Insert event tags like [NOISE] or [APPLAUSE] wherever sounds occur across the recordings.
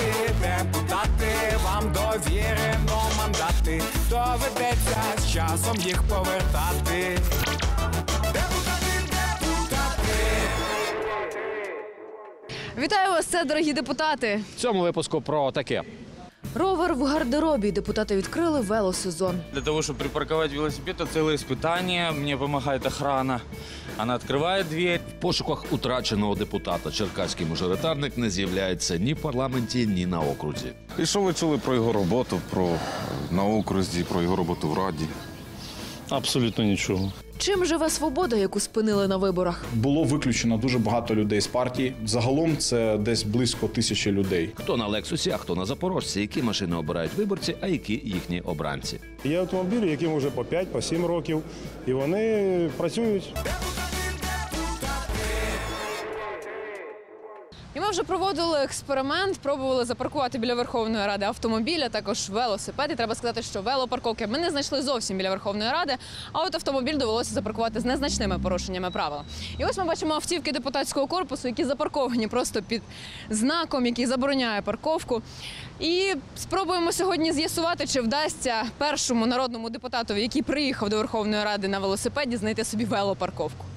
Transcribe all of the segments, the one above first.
депутати, депутати, вам довірено мандати. Доведеться з часом їх повертати. Депутати, депутати. Вітаю вас, це дорогі депутати. В цьому випуску про таке. Ровер в гардеробі. Депутати відкрили велосезон. Для того, чтобы припарковать велосипед, это целое испытание. Мне помогает охрана. Она открывает дверь. В пошуках утраченого депутата черкаський мажоритарник не з'являється ні в парламенті, ні на окрузі. І що ви чули про його роботу, про е, на окрузі, про його роботу в раді? Абсолютно нічого. Чим живе свобода, яку спинили на виборах? Було виключено дуже багато людей з партії. Загалом це десь близько тисячі людей. Хто на Лексусі, а хто на Запорожці, які машини обирають виборці, а які їхні обранці. Є автомобілі, яким вже по 5, по 7 років, і вони працюють. Вже проводили експеримент, пробували запаркувати біля Верховної Ради автомобіль, а також велосипед. І треба сказати, що велопарковки ми не знайшли зовсім біля Верховної Ради, а от автомобіль довелося запаркувати з незначними порушеннями правил. І ось ми бачимо автівки депутатського корпусу, які запарковані просто під знаком, який забороняє парковку. І спробуємо сьогодні з'ясувати, чи вдасться першому народному депутатові, який приїхав до Верховної Ради на велосипеді, знайти собі велопарковку.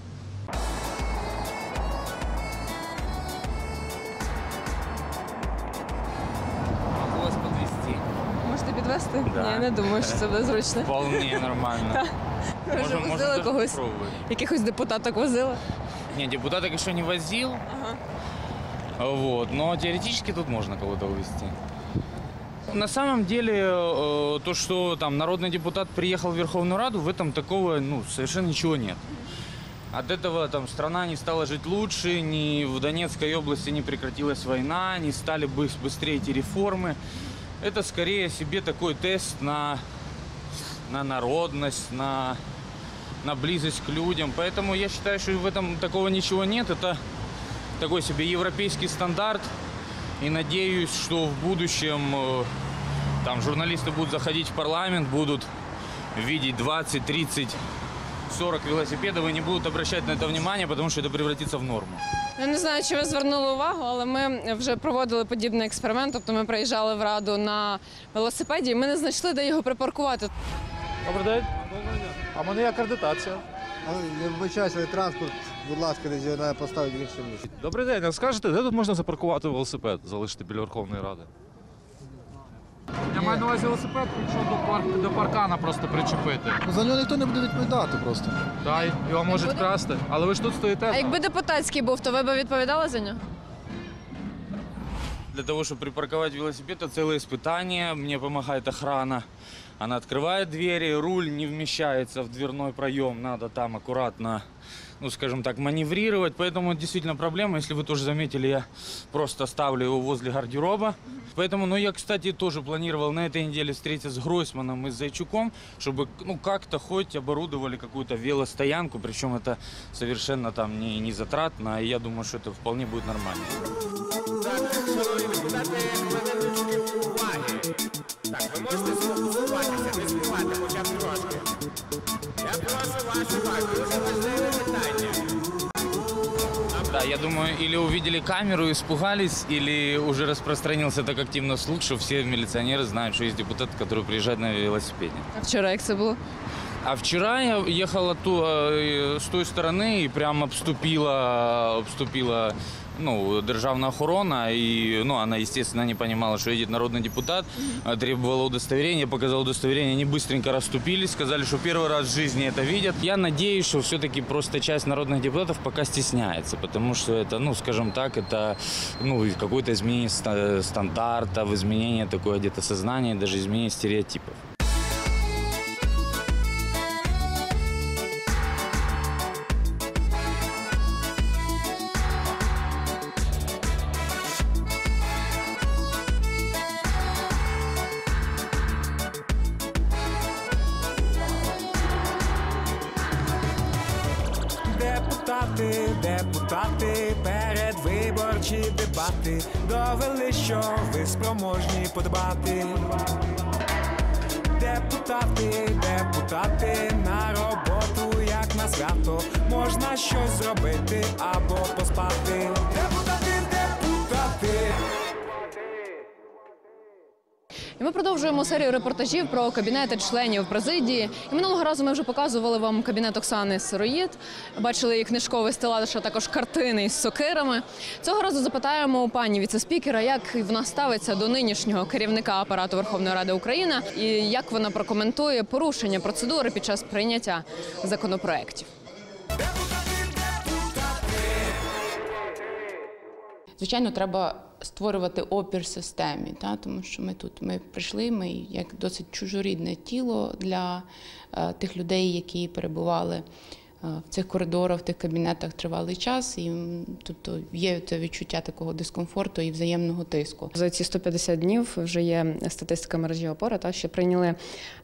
Підвести? Да. Ні, не думаю, що це буде зручно. Вполне нормально. [LAUGHS] Ви вже Можем- можем возили даже когось? попробовать. Якихось депутаток возила? Не, депутаток еще не возил. Вот, но теоретически тут можно кого-то увезти. На самом деле, э, то, что там народный депутат приехал в Верховную Раду, в этом такого, ну, совершенно ничего нет. От этого там страна не стала жить лучше, ни в Донецкой области не прекратилась война, не стали бы быстрее эти реформы. Это скорее себе такой тест на, на народность, на, на близость к людям. Поэтому я считаю, что в этом такого ничего нет. Это такой себе европейский стандарт. И надеюсь, что в будущем э, там журналисты будут заходить в парламент, будут видеть 20, 30, 40 велосипедов и не будут обращать на это внимание, потому что это превратится в норму. Я не знаю, чи ви звернули увагу, але ми вже проводили подібний експеримент. Тобто ми приїжджали в раду на велосипеді, і ми не знайшли, де його припаркувати. Добрий день. А в мене є акредитація. Не вибачаюся, але транспорт, будь ласка, десь його треба поставити в інше місце. Добрий день. А скажете, де тут можна запаркувати велосипед, залишити біля Верховної Ради? Я маю на увазі велосипед, якщо до, пар... до паркана просто причепити. Ну, За нього ніхто не буде відповідати просто. Так, його можуть вкрасти. Але ви ж тут стоїте. А якби депутатський був, то ви б відповідали за нього? Для того, чтобы припарковать велосипед, это целое испытание. Мне помогает охрана. Она открывает двери, руль не вмещается в дверной проем. Надо там аккуратно, ну, скажем так, маневрировать. Поэтому действительно проблема. Если вы тоже заметили, я просто ставлю его возле гардероба. Поэтому, ну, я, кстати, тоже планировал на этой неделе встретиться с Гройсманом и с Зайчуком, чтобы, ну, как-то хоть оборудовали какую-то велостоянку. Причем это совершенно там не, не затратно. И я думаю, что это вполне будет нормально. Так, ви можете я думаю, или увидели камеру, испугались, или уже распространился так активно слух, что все милиционеры знают, что есть депутат, который приезжает на велосипеде. А вчора як це було? А вчера я ехал отту- э, с той стороны и прям обступила, обступила ну, державная охорона, и, ну, она, естественно, не понимала, что едет народный депутат, а, требовала удостоверения, показал удостоверение, они быстренько расступились, сказали, что первый раз в жизни это видят. Я надеюсь, что все-таки просто часть народных депутатов пока стесняется, потому что это, ну, скажем так, это, ну, и какое-то изменение ста- стандартов, изменение такое где-то сознания, даже изменение стереотипов. Депутати, депутати, передвиборчі дебати довели, що ви спроможні подбати. Депутати, депутати, на роботу, як на свято, можна щось зробити або поспати. Депутати, депутати. Ми продовжуємо серію репортажів про кабінети членів президії. І минулого разу ми вже показували вам кабінет Оксани Сироїд. Бачили її книжковий стелаж, а також картини із сокирами. Цього разу запитаємо у пані віцеспікера, як вона ставиться до нинішнього керівника апарату Верховної Ради України і як вона прокоментує порушення процедури під час прийняття законопроєктів. Звичайно, треба створювати опір системі, та, тому що ми тут ми прийшли, ми як досить чужорідне тіло для е, тих людей, які перебували е, в цих коридорах, в тих кабінетах тривалий час, і тобто є це відчуття такого дискомфорту і взаємного тиску. За ці 150 днів вже є статистика мережі опора, та що прийняли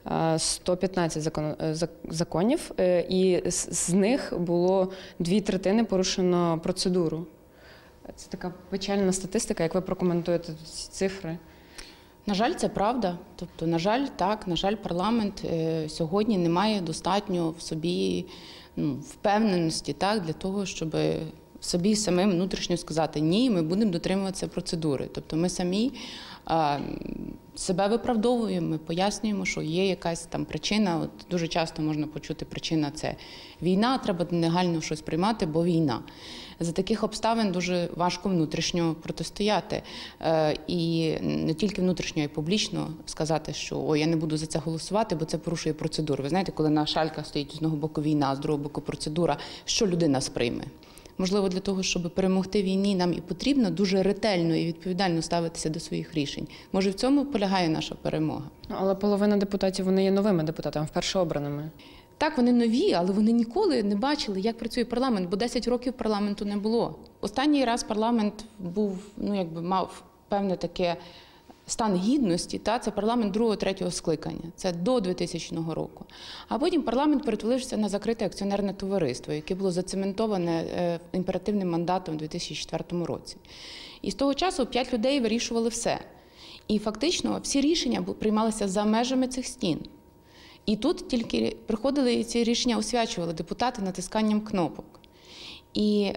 е, 115 закон, е, законів, е, і з них було дві третини порушено процедуру. Це така печальна статистика. Як ви прокоментуєте ці цифри? На жаль, це правда. Тобто, на жаль, так, на жаль, парламент е, сьогодні не має достатньо в собі ну, впевненості так, для того, щоб собі самим внутрішньо сказати ні, ми будемо дотримуватися процедури. Тобто ми самі а, себе виправдовуємо, ми пояснюємо, що є якась там причина. От дуже часто можна почути причина це війна, треба негайно щось приймати, бо війна. За таких обставин дуже важко внутрішньо протистояти. Е, і не тільки внутрішньо, а й публічно сказати, що о, я не буду за це голосувати, бо це порушує процедуру. Ви знаєте, коли на шальках стоїть з одного боку війна, з другого боку процедура, що людина сприйме? Можливо, для того, щоб перемогти війні, нам і потрібно дуже ретельно і відповідально ставитися до своїх рішень. Може, в цьому полягає наша перемога. Ну, Але половина депутатів вони є новими депутатами, вперше обраними. Так, вони нові, але вони ніколи не бачили, як працює парламент, бо 10 років парламенту не було. Останній раз парламент був, ну якби мав певне таке стан гідності. Та це парламент другого, третього скликання. Це до 2000 року. А потім парламент перетворився на закрите акціонерне товариство, яке було зацементоване е, імперативним мандатом у 2004 році. І з того часу п'ять людей вирішували все. І фактично всі рішення приймалися за межами цих стін. І тут тільки приходили і ці рішення освячували депутати натисканням кнопок. І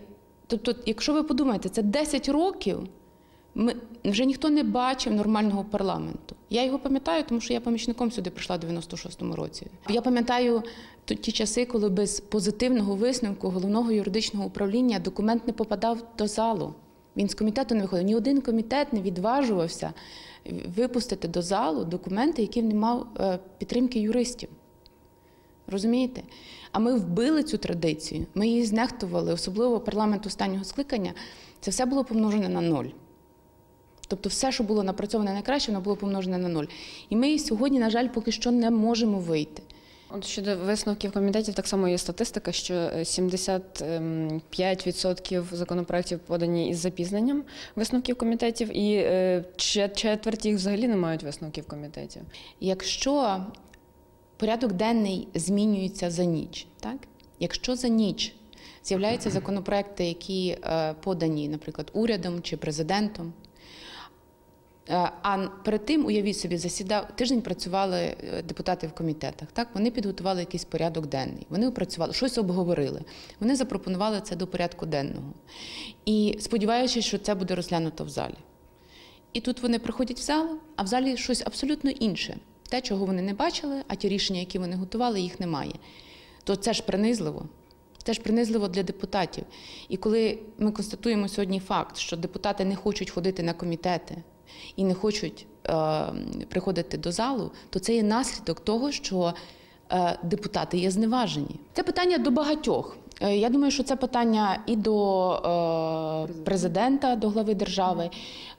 тобто, якщо ви подумаєте, це 10 років. Ми вже ніхто не бачив нормального парламенту. Я його пам'ятаю, тому що я помічником сюди прийшла в 96-му році. Я пам'ятаю ті часи, коли без позитивного висновку головного юридичного управління документ не попадав до залу. Він з комітету не виходив. Ні один комітет не відважувався випустити до залу документи, які не мав е, підтримки юристів. Розумієте? А ми вбили цю традицію, ми її знехтували, особливо парламент останнього скликання. Це все було помножене на ноль. Тобто все, що було напрацьоване найкраще, воно було помножене на ноль. І ми сьогодні, на жаль, поки що не можемо вийти. От щодо висновків комітетів, так само є статистика, що е, 75% законопроєктів подані із запізненням висновків комітетів, і е, четверть їх взагалі не мають висновків комітетів. Якщо порядок денний змінюється за ніч, так? Якщо за ніч з'являються законопроекти, які е, подані, наприклад, урядом чи президентом, е, а перед тим, уявіть собі, засідав тиждень працювали е, депутати в комітетах. Так вони підготували якийсь порядок денний. Вони опрацювали, щось обговорили. Вони запропонували це до порядку денного. І сподіваючись, що це буде розглянуто в залі. І тут вони приходять в зал, а в залі щось абсолютно інше. Те, чого вони не бачили, а ті рішення, які вони готували, їх немає. То це ж принизливо. Це ж принизливо для депутатів. І коли ми констатуємо сьогодні факт, що депутати не хочуть ходити на комітети і не хочуть е, приходити до залу, то це є наслідок того, що е, депутати є зневажені. Це питання до багатьох. Е, Я думаю, що це питання і до е, президента, до глави держави.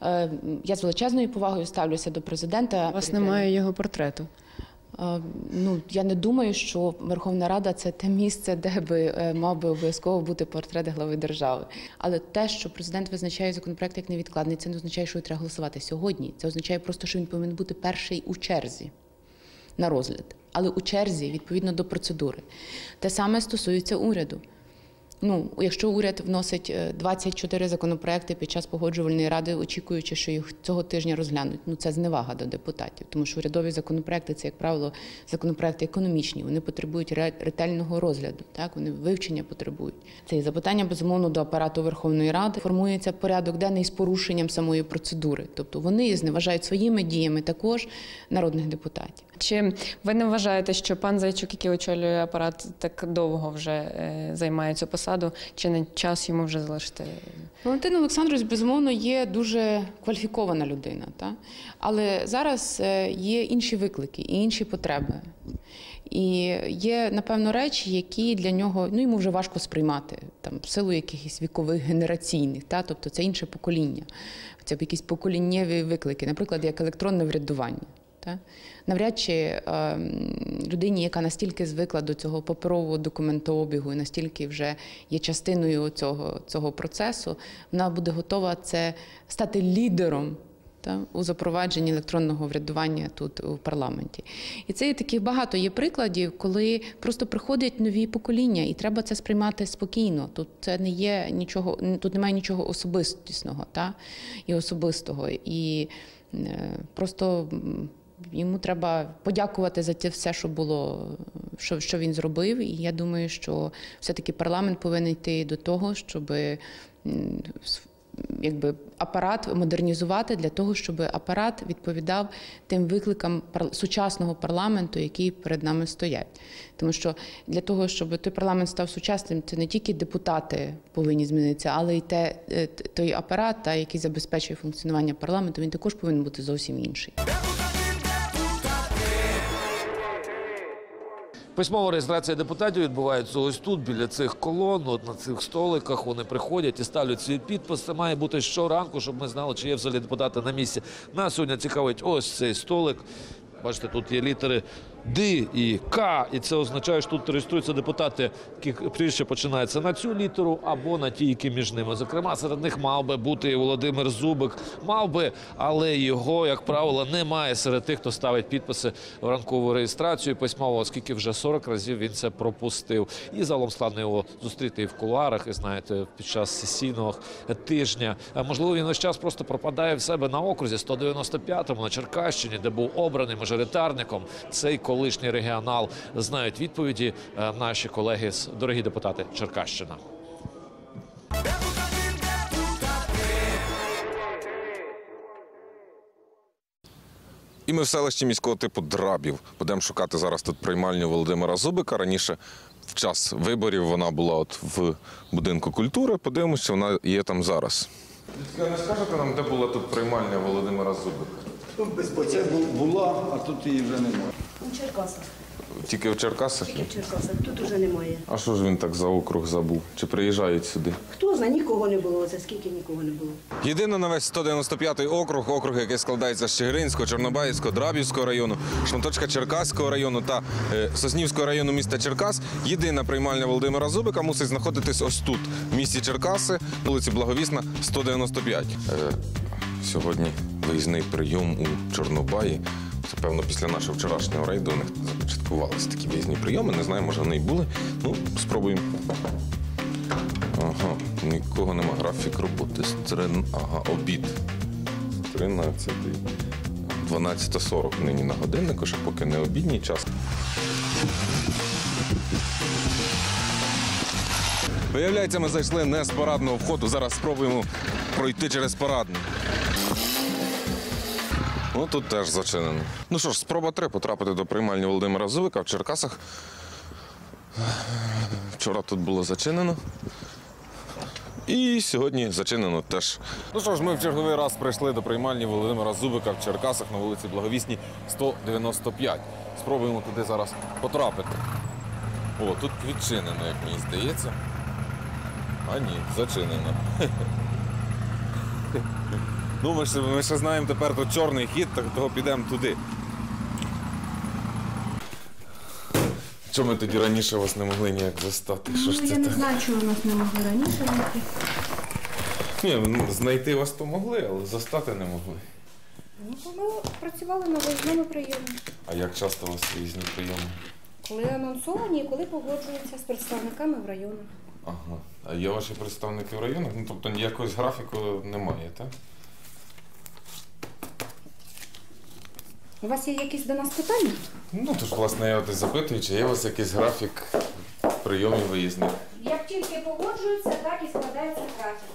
Е, Я з величезною повагою ставлюся до президента. У вас немає його портрету. Е, Ну, я не думаю, що Верховна Рада це те місце, де би е, мав би обов'язково бути портрет глави держави. Але те, що президент визначає законопроект як невідкладний, це не означає, що треба голосувати сьогодні. Це означає просто, що він повинен бути перший у черзі на розгляд, але у черзі відповідно до процедури. Те саме стосується уряду. Ну, якщо уряд вносить е, 24 законопроекти під час погоджувальної ради, очікуючи, що їх цього тижня розглянуть, ну це зневага до депутатів, тому що урядові законопроекти це, як правило, законопроекти економічні. Вони потребують ретельного розгляду. Так вони вивчення потребують. Це і запитання безумовно до апарату Верховної Ради. Формується порядок денний з порушенням самої процедури. Тобто вони зневажають своїми діями також народних депутатів. Чи ви не вважаєте, що пан Зайчук, який очолює апарат, так довго вже е, займає цю? Чи не час йому вже залишити? Валентин Олександрович, безумовно, є дуже кваліфікована людина, та? але зараз е, є інші виклики і інші потреби. І є, напевно, речі, які для нього ну, йому вже важко сприймати, там, в силу якихось вікових генераційних, та? тобто це інше покоління. Це якісь поколіннєві виклики, наприклад, як електронне врядування. Та? Навряд чи е, людині, яка настільки звикла до цього паперового документообігу і настільки вже є частиною цього, цього процесу, вона буде готова це стати лідером та, у запровадженні електронного врядування тут у парламенті. І це є таких багато є прикладів, коли просто приходять нові покоління, і треба це сприймати спокійно. Тут це не є нічого, тут немає нічого особистісного та, і особистого. І е, просто. Йому треба подякувати за те все, що було, що, що він зробив. І я думаю, що все-таки парламент повинен йти до того, щоб якби апарат модернізувати для того, щоб апарат відповідав тим викликам сучасного парламенту, які перед нами стоять. Тому що для того, щоб той парламент став сучасним, це не тільки депутати повинні змінитися, але й те, е, той апарат, та, який забезпечує функціонування парламенту, він також повинен бути зовсім інший. Письмова реєстрація депутатів відбувається ось тут, біля цих колон, от на цих столиках. Вони приходять і ставлять свій підпис. Це має бути щоранку, щоб ми знали, чи є взагалі депутати на місці. Нас сьогодні цікавить ось цей столик. Бачите, тут є літери Д і К, і це означає, що тут реєструються депутати, яких прізвище починається на цю літеру або на ті, які між ними. Зокрема, серед них мав би бути і Володимир Зубик, мав би, але його, як правило, немає серед тих, хто ставить підписи в ранкову реєстрацію письмово, оскільки вже 40 разів він це пропустив. І загалом складно його зустріти і в куларах, і знаєте, під час сесійного тижня. Можливо, він весь час просто пропадає в себе на окрузі 195-му на Черкащині, де був обраний мажоритарником. Цей колишній регіонал знають відповіді е, наші колеги з дорогі депутати Черкащина. І ми в селищі міського типу Драбів. Будемо шукати зараз тут приймальню Володимира Зубика. Раніше в час виборів вона була от в будинку культури. Подивимося, чи вона є там зараз. Не скажете нам, де була тут приймальня Володимира Зубика? Це була, а тут її вже немає. У Черкасах. Тільки в Черкасах. Тільки в Черкасах. Тут уже немає. А що ж він так за округ забув? Чи приїжджають сюди? Хто знає, нікого не було. Це скільки нікого не було. Єдине на весь 195-й округ, округ, який складається з Чигиринського, Чорнобаївського, Драбівського району, шматочка Черкаського району та е, Соснівського району міста Черкас. Єдина приймальня Володимира Зубика мусить знаходитись ось тут, в місті Черкаси, вулиці Благовісна, 195. Е, сьогодні виїзний прийом у Чорнобаї. Це, певно, після нашого вчорашнього рейду у них започаткувалися такі виїзні прийоми. Не знаю, може вони й були. Ну, спробуємо. Ага, нікого нема. Графік роботи. Стрин... Ага, обід. 13. 12.40 нині на годиннику, ще поки не обідній час. Виявляється, ми зайшли не з парадного входу. Зараз спробуємо пройти через парадний. Ну, тут теж зачинено. Ну що ж, спроба три потрапити до приймальні Володимира Зубика в Черкасах. Вчора тут було зачинено. І сьогодні зачинено теж. Ну що ж, ми в черговий раз прийшли до приймальні Володимира Зубика в Черкасах на вулиці Благовісній 195. Спробуємо туди зараз потрапити. О, тут відчинено, як мені здається. А ні, зачинено. Ну, ми ж ми ще знаємо тепер тут чорний хід, так того підемо туди. Чому ми тоді раніше вас не могли ніяк застати? Що ж Ну, це я не так? знаю, чого нас не могли раніше знайти. Ні, ну, знайти вас то могли, але застати не могли. Ну, то ми працювали на виїзному прийомі. А як часто у вас різні прийоми? Коли анонсовані і коли погоджуються з представниками в районах. Ага. А є ваші представники в районах? Ну тобто ніякого графіку немає, так? У вас є якісь до нас питання? Ну тож, власне, я от і запитую, чи є у вас якийсь графік прийомів виїзних? Як тільки погоджуються, так і складається графік.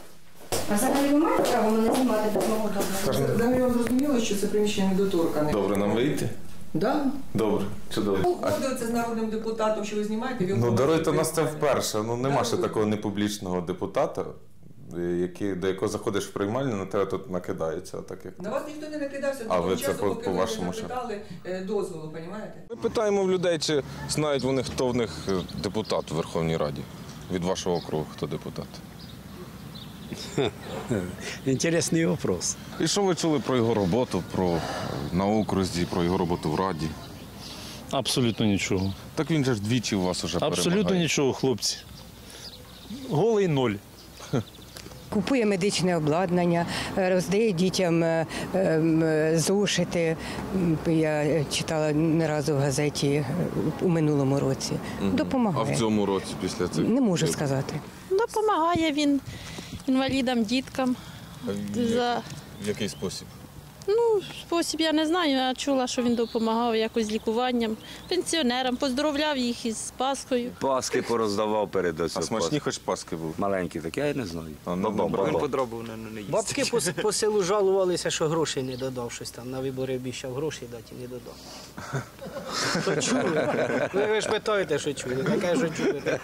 А взагалі ви маєте право мене знімати без мого дозволу? Вам зрозуміло, що це приміщення недоторкане. Добре, нам вийти? Да. Добре, чудово. А, Погодилися з народним депутатом, що ви знімаєте. він ну, даруйте нас це вперше. Ну нема ще такого непублічного депутата, е, який, до якого заходиш в приймальню, на тебе тут накидається. Отак як. На вас ніхто не накидався А до того ви це часу, по- поки по-вашому не що? запитали е, дозволу, розумієте? Ми питаємо в людей, чи знають вони, хто в них е, депутат у Верховній Раді. Від вашого округу, хто депутат. [LAUGHS] Интересный вопрос. І що ви чули про його роботу, про е, на окрузі, про його роботу в Раді? Абсолютно нічого. Так він же ж двічі у вас уже Абсолютно перемагає. нічого, хлопці. Голий ноль. Купує медичне обладнання, е, роздає дітям е, ем, е, зошити. Я читала не разу в газеті у минулому році. Допомагає. А в цьому році після цього? Не можу сказати. Допомагає він інвалідам, діткам. За в який спосіб? Ну, спосіб я не знаю. Я чула, що він допомагав якось з лікуванням пенсіонерам, поздоровляв їх із Пасхою. Паски пороздавав перед А смачні хоч паски були? Маленькі такі, я не знаю. А, ну. Він подробив не, не їсть. Бабки по, по селу жалувалися, що грошей не додав щось там. На вибори обіцяв грошей дати і не додав. [LAUGHS] То чули? Ви, ви ж питаєте, що чули. Таке, що чули.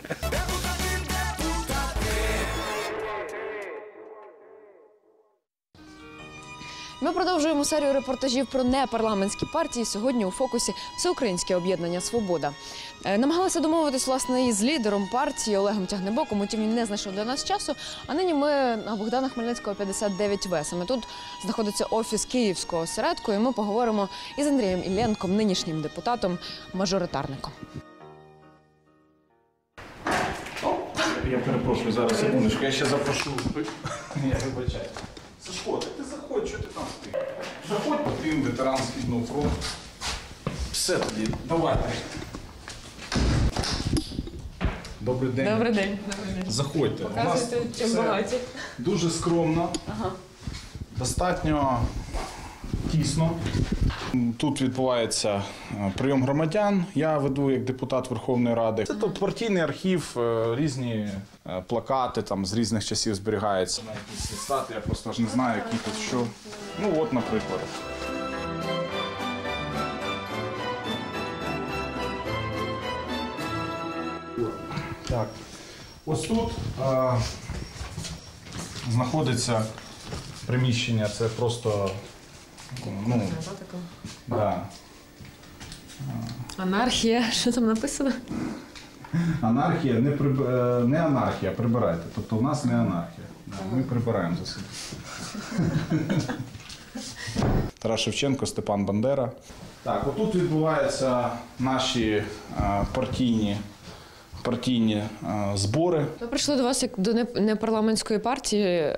Ми продовжуємо серію репортажів про непарламентські партії. Сьогодні у фокусі Всеукраїнське об'єднання Свобода. Е, Намагалися домовитись власне із лідером партії Олегом Тягнебоком. Утім, він не знайшов для нас часу. А нині ми на Богдана Хмельницького 59В. Саме тут знаходиться офіс Київського осередку. І ми поговоримо із Андрієм Ілленком, нинішнім депутатом, мажоритарником. Я перепрошую зараз секундочку, я ще запрошу. Я вибачаю. Сашко, так ти заходь, що ти там стоїш? Заходь, потрібен ветеран Східного фронту. Все тоді, давайте. Добрий день. Добрий день. Заходьте. У нас Показуйте, чим все багаті. Дуже скромно, Ага. достатньо тісно. Тут відбувається е, прийом громадян. Я веду як депутат Верховної Ради. Це тут партійний архів, е, різні е, плакати там з різних часів зберігаються. Стати, я просто ж не знаю, які тут що. Ну от, наприклад. Так. Ось тут е, знаходиться приміщення, це просто. Ну, да. Анархія. [LAUGHS] Що там написано? Анархія не, приб... е, не анархія, прибирайте. Тобто у нас не анархія. Ми прибираємо за собі. [LAUGHS] Тарас Шевченко, Степан Бандера. Так, отут відбуваються наші е, партійні, партійні е, збори. Ми прийшли до вас як до непарламентської партії.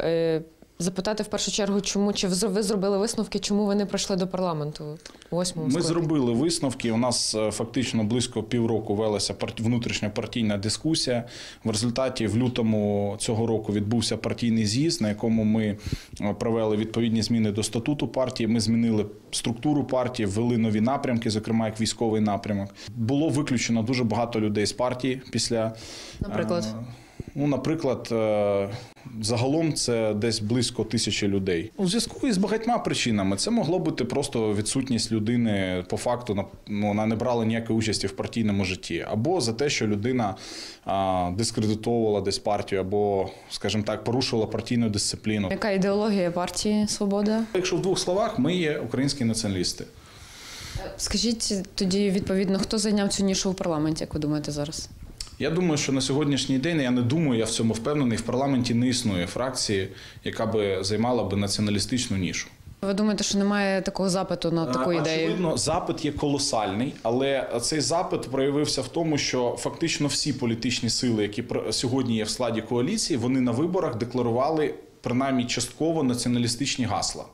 Запитати в першу чергу, чому чи ви зробили висновки, чому ви не прийшли до парламенту у восьмому Ми зробили висновки. У нас е, фактично близько півроку велася парт- внутрішньопартійна дискусія. В результаті в лютому цього року відбувся партійний з'їзд, на якому ми е, провели відповідні зміни до статуту партії. Ми змінили структуру партії, ввели нові напрямки, зокрема як військовий напрямок. Було виключено дуже багато людей з партії після Наприклад? е, Ну, наприклад, загалом це десь близько тисячі людей. У зв'язку із багатьма причинами це могло бути просто відсутність людини по факту ну, вона не брала ніякої участі в партійному житті, або за те, що людина а, дискредитовувала десь партію, або, скажімо так, порушувала партійну дисципліну. Яка ідеологія партії Свобода? Якщо в двох словах, ми є українські націоналісти. Скажіть тоді відповідно, хто зайняв цю нішу в парламенті, як ви думаєте зараз? Я думаю, що на сьогоднішній день я не думаю, я в цьому впевнений. В парламенті не існує фракції, яка би займала би націоналістичну нішу. Ви думаєте, що немає такого запиту на таку Е, ідею? Очевидно, запит є колосальний, але цей запит проявився в тому, що фактично всі політичні сили, які сьогодні є в складі коаліції, вони на виборах декларували принаймні частково націоналістичні гасла.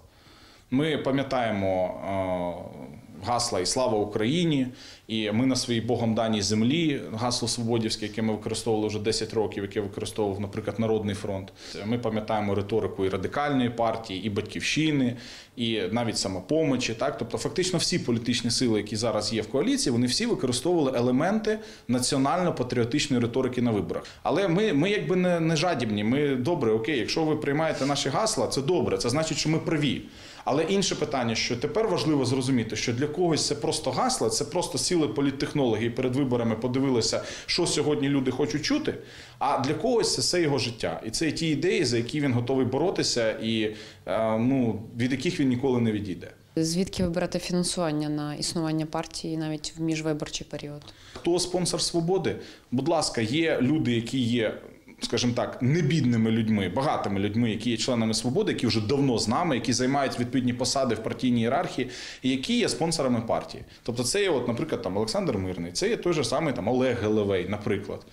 Ми пам'ятаємо е, гасла і слава Україні, і ми на своїй Богом даній землі, гасло свободівське, яке ми використовували вже 10 років, яке використовував, наприклад, Народний фронт. Ми пам'ятаємо риторику і радикальної партії, і батьківщини, і навіть самопомочі. Так, тобто, фактично всі політичні сили, які зараз є в коаліції, вони всі використовували елементи національно-патріотичної риторики на виборах. Але ми, ми якби не, не жадібні. Ми добре, окей, якщо ви приймаєте наші гасла, це добре. Це значить, що ми праві. Але інше питання, що тепер важливо зрозуміти, що для когось це просто гасла, це просто сіли політтехнологи і перед виборами подивилися, що сьогодні люди хочуть чути. А для когось це все його життя, і це ті ідеї, за які він готовий боротися, і е, ну від яких він ніколи не відійде. Звідки ви берете фінансування на існування партії навіть в міжвиборчий період? Хто спонсор свободи? Будь ласка, є люди, які є. Скажімо так, небідними людьми, багатими людьми, які є членами свободи, які вже давно з нами, які займають відповідні посади в партійній ієрархії, і які є спонсорами партії. Тобто, це є, от, наприклад, там Олександр Мирний, це є той же самий там Олег Гелевей, наприклад.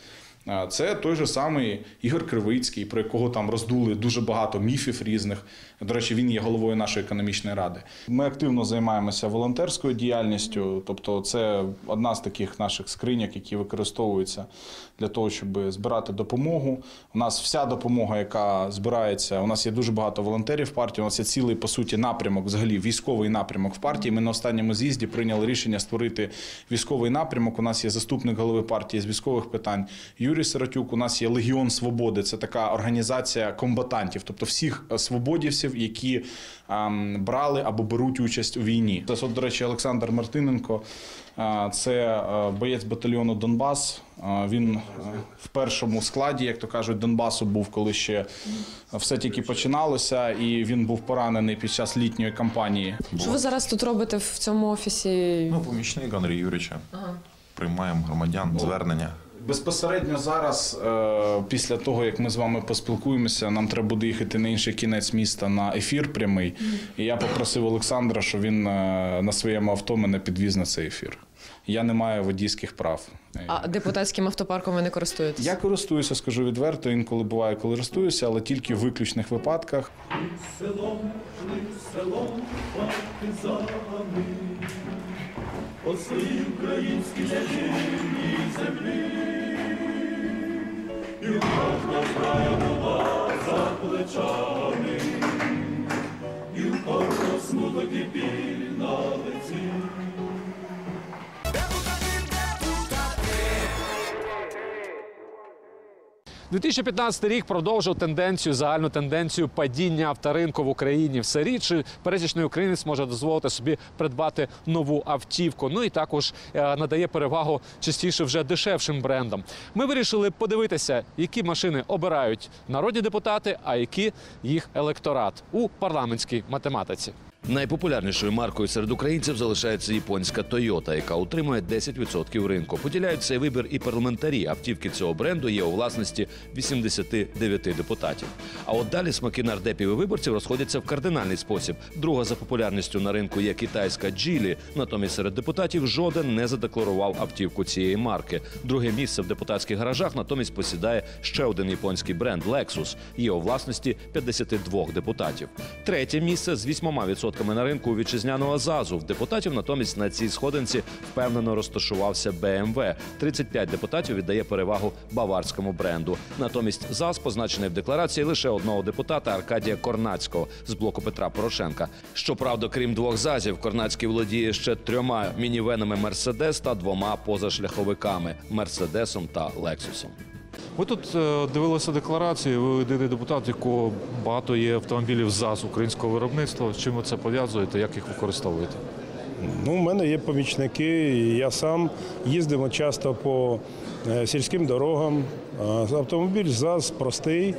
Це той же самий Ігор Кривицький, про якого там роздули дуже багато міфів різних. До речі, він є головою нашої економічної ради. Ми активно займаємося волонтерською діяльністю, тобто це одна з таких наших скриньок, які використовуються для того, щоб збирати допомогу. У нас вся допомога, яка збирається, у нас є дуже багато волонтерів в партії. У нас є цілий по суті напрямок, взагалі військовий напрямок в партії. Ми на останньому з'їзді прийняли рішення створити військовий напрямок. У нас є заступник голови партії з військових питань Юрій Сиротюк. У нас є Легіон Свободи. Це така організація комбатантів, тобто всіх е, свободівців, які брали або беруть участь у війні. Це, от, до речі, Олександр Мартиненко. Це е, боєць батальйону Донбас. Він е, в першому складі, як то кажуть, Донбасу був, коли ще все тільки починалося, і він був поранений під час літньої кампанії. Що ви зараз тут робите в цьому офісі? Ну, помічник Андрія Юрійовича. Ага. Приймаємо громадян, звернення. Безпосередньо зараз, е, після того як ми з вами поспілкуємося, нам треба буде їхати на інший кінець міста на ефір прямий. І я попросив Олександра, щоб він е, на своєму авто мене підвіз на цей ефір. Я не маю водійських прав. А депутатським автопарком ви не користуєтесь? Я користуюся, скажу відверто. Інколи буває, коли користуюся, але тільки в виключних випадках. Селом, селом, партизани, по своїй українській землі. І кожна знає була за плечами, і в кожного смуток і біль на лиці. 2015 рік продовжив тенденцію, загальну тенденцію падіння авторинку в Україні. Все рідше пересічний українець може дозволити собі придбати нову автівку. Ну і також е, надає перевагу частіше вже дешевшим брендам. Ми вирішили подивитися, які машини обирають народні депутати, а які їх електорат у парламентській математиці. Найпопулярнішою маркою серед українців залишається японська Toyota, яка утримує 10% ринку. Поділяють цей вибір і парламентарі. Автівки цього бренду є у власності 89 депутатів. А от далі смаки нардепів і виборців розходяться в кардинальний спосіб. Друга за популярністю на ринку є китайська Джілі. Натомість серед депутатів жоден не задекларував автівку цієї марки. Друге місце в депутатських гаражах натомість посідає ще один японський бренд Lexus. Є у власності 52 депутатів. Третє місце з 8% на ринку у вітчизняного ЗАЗу. В депутатів натомість на цій сходинці впевнено розташувався BMW. 35 депутатів віддає перевагу баварському бренду. Натомість ЗАЗ позначений в декларації лише одного депутата Аркадія Корнацького з блоку Петра Порошенка. Щоправда, крім двох ЗАЗів, Корнацький володіє ще трьома мінівенами Мерседес та двома позашляховиками Мерседесом та Лексусом. Ви тут е, дивилися декларацію. Ви єдиний депутат, якого багато є автомобілів ЗАЗ українського виробництва. З чим ви це пов'язуєте? Як їх використовуєте? Ну, у мене є помічники, я сам їздимо часто по е, сільським дорогам. Автомобіль ЗАЗ простий,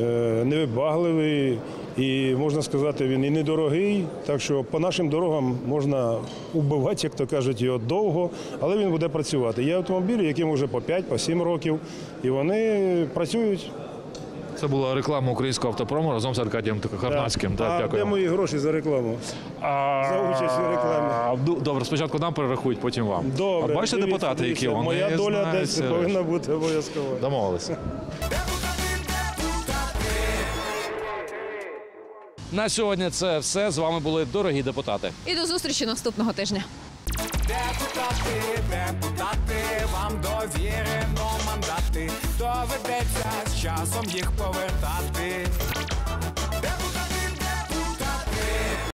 е, невибагливий і можна сказати, він і недорогий. Так що по нашим дорогам можна убивати, як то кажуть, його довго, але він буде працювати. Є автомобілі, яким вже по 5-7 років, і вони працюють. Це була реклама українського автопрому разом з Аркадієм Карнацьким. Так, а дякую. де мої гроші за рекламу? За участь у рекламі. А, ду- Добре, спочатку нам перерахують, потім вам. Добре, а бачите депутати, які вони Моя доля десь повинна бути обов'язково. Домовилися. На сьогодні це все. З вами були дорогі депутати. І до зустрічі наступного тижня. Депутати, депутати, вам довірено мандати. Доведеться з часом їх повертати.